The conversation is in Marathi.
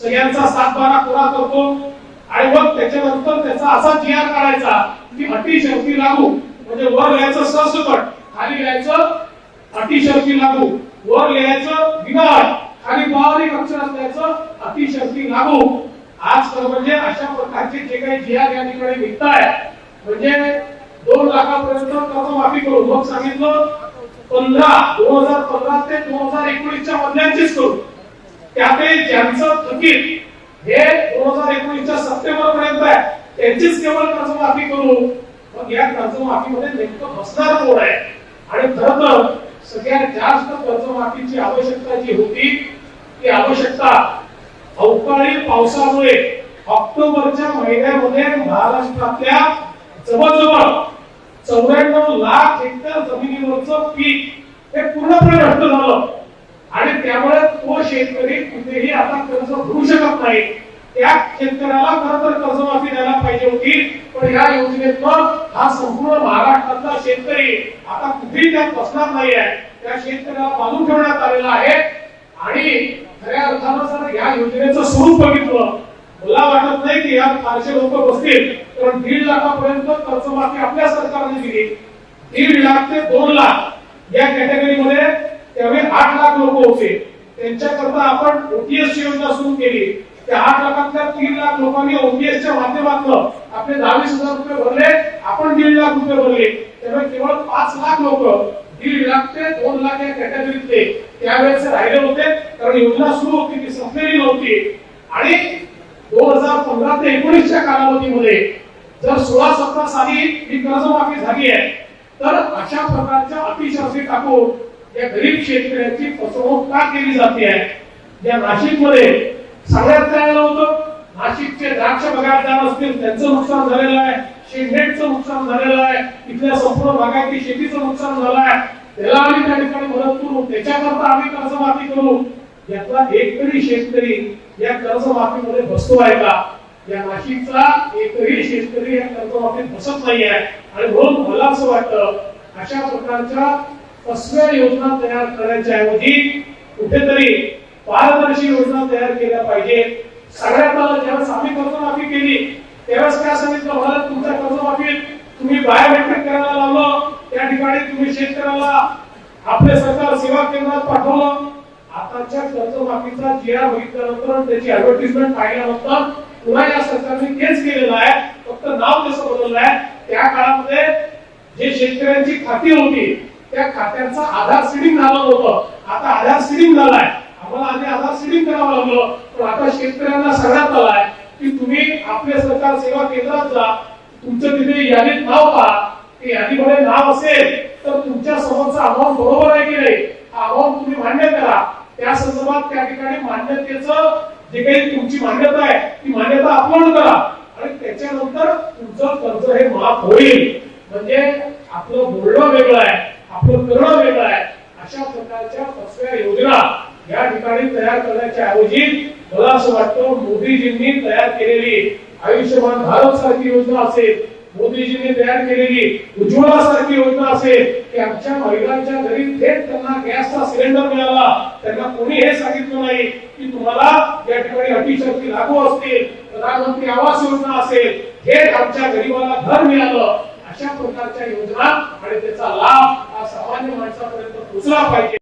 सगळ्यांचा सातबारा पुरा करतो. आणि मग त्याच्यानंतर त्याचा असा जी आर काढायचा की अटी शर्ती लागू. म्हणजे वर लिहायचं सरसकट खाली लिहायचं अटी शर्ती लागू. वर लिहायचं विधान खाली बारीक अक्षरात लिहायचं अतिशक्ती लागू. आज तर म्हणजे अशा प्रकारचे जे काही जी आर या ठिकाणी निघताय म्हणजे दोन लाखापर्यंत कर्जमाफी करू. मग सांगितलं पंधरा दोन हजार पंधरा ते दोन हजार एकोणीसच्या मधल्यांचीच करू. त्यातही ज्यांचं थकीत हे दोन हजार एकोणीसच्या सप्टेंबर पर्यंत आहे त्यांचीच केवळ कर्जमाफी करू. मग या कर्जमाफीमध्ये नेमकं बसणार कोण आहे? आणि खरं तर सगळ्यात जास्त कर्जमाफीची आवश्यकता जी होती ती आवश्यकता अवकाळी पावसामुळे ऑक्टोबरच्या महिन्यामध्ये महाराष्ट्रातल्या जवळजवळ चौऱ्याण्णव लाख हेक्टर जमिनीवरचं पीक हे पूर्णपणे नष्ट झालं. आणि त्यामुळे तो शेतकरी कुठेही आता कर्ज भरू शकत नाही. त्या शेतकऱ्याला खरं तर कर्जमाफी द्यायला पाहिजे होती. पण या योजनेतनं हा संपूर्ण महाराष्ट्रातला शेतकरी आता कुठेही त्यात बसणार नाही आहे त्या शेतकऱ्याला बाजू ठेवण्यात आलेला आहे. आणि खऱ्या अर्थानं जर या योजनेचं स्वरूप बघितलं मला वाटत नाही की यात फारसे लोक बसतील. कारण दीड लाखापर्यंत कर्जमाफी आपल्या सरकारने दिली. दीड लाख ते दोन लाख या कॅटेगरीमध्ये त्यावेळी आठ लाख लोक होते. त्यांच्याकरता आपण ओपीएस ची योजना सुरू केली. त्या आठ लाखातल्या तीन लाख लोकांनी ओपीएसच्या माध्यमातून आपले दहावीस हजार रुपये भरले. आपण दीड लाख रुपये भरले. त्यामुळे केवळ पाच लाख लोक दीड लाख ते दोन लाख या कॅटेगरीतले त्यावेळेस राहिले होते. कारण योजना सुरू होती ती संपलेली नव्हती. आणि दोन हजार पंधरा ते एकोणीसच्या कालावधीमध्ये जर सोळा सतरा साली ही कर्जमाफी झाली आहे तर अशा प्रकारच्या अटी टाकून या गरीब शेतकऱ्यांची फसवणूक का केली जाते आहे? या नाशिकमध्ये सगळ्यात काय होतं नाशिकचे द्राक्ष बागायतदार असतील त्यांचं नुकसान झालेलं आहे शेंगेटचं नुकसान झालेलं आहे इथल्या संपूर्ण भागातील शेतीचं नुकसान झालं आहे. त्याला आम्ही त्या ठिकाणी मदत करू त्याच्याकरता आम्ही कर्जमाफी करू. यातला एक तरी शेतकरी या कर्जमाफीमध्ये बसतो आहे का? या नाशिकचा एकही शेतकरी या कर्जमाफीत बसत नाही आहे आणि म्हणून मला असं वाटतं अशा प्रकारच्या फसव्या योजना तयार करण्याच्या ऐवजी कुठेतरी पारदर्शी योजना तयार केल्या पाहिजे. सगळ्यात पहिलं ज्यावेळेस आम्ही कर्जमाफी केली त्यावेळेस काय सांगितलं? मला तुमच्या कर्जमाफीत तुम्ही बायोमेट्रिक करायला लावलं. त्या ठिकाणी तुम्ही शेतकऱ्याला आपले सरकार सेवा केंद्रात पाठवलं. आताच्या कर्जमाफीचा जी आर बघितल्यानंतर त्याची ऍडव्हर्टिजमेंट पाहिल्यानंतर पुन्हा या सरकारने तेच केलेलं आहे. फक्त नाव कसं बदललं आहे? त्या काळामध्ये जे शेतकऱ्यांची खाती होती त्या खात्यांचा आधार सिडिंग झालं होतं. आता आधार सिडिंग झालाय. आम्हाला आधी आधार सिडिंग करावं लागलं. पण आता शेतकऱ्यांना सांगण्यात आलाय की तुम्ही आपले सरकार सेवा केंद्रात जा. तुमचं तिथे यादीत नाव पहा. ते यादीमध्ये नाव असेल तर तुमच्या समोरचा अमाऊंट बरोबर आहे की नाही हा अमाऊंट तुम्ही मान्य करा. त्या संदर्भात त्या ठिकाणी मान्यतेचं जे काही तुमची मान्यता आहे ती मान्यता अपलोड करा. आणि त्याच्यानंतर तुमचं कर्ज हे माफ होईल. म्हणजे आपलं बोलणं वेगळं आहे. आपलं करणं वेगळं आहे. अशा प्रकारच्या फसव्या योजना या ठिकाणी तयार करण्याच्या ऐवजी मला असं वाटतं मोदीजींनी तयार केलेली आयुष्यमान भारत सारखी योजना असेल मोदीजींनी तयार केलेली उज्ज्वला सारखी योजना असेल की आमच्या महिलांच्या घरी थेट त्यांना गॅसचा सिलेंडर मिळाला त्यांना कोणी हे सांगितलं नाही की तुम्हाला या ठिकाणी अतिशक्ती लागू असतील प्रधानमंत्री आवास योजना असेल थेट आमच्या गरीबाला घर मिळालं अशा प्रकारच्या योजना आणि त्याचा लाभ हा सामान्य माणसापर्यंत पोहोचला पाहिजे.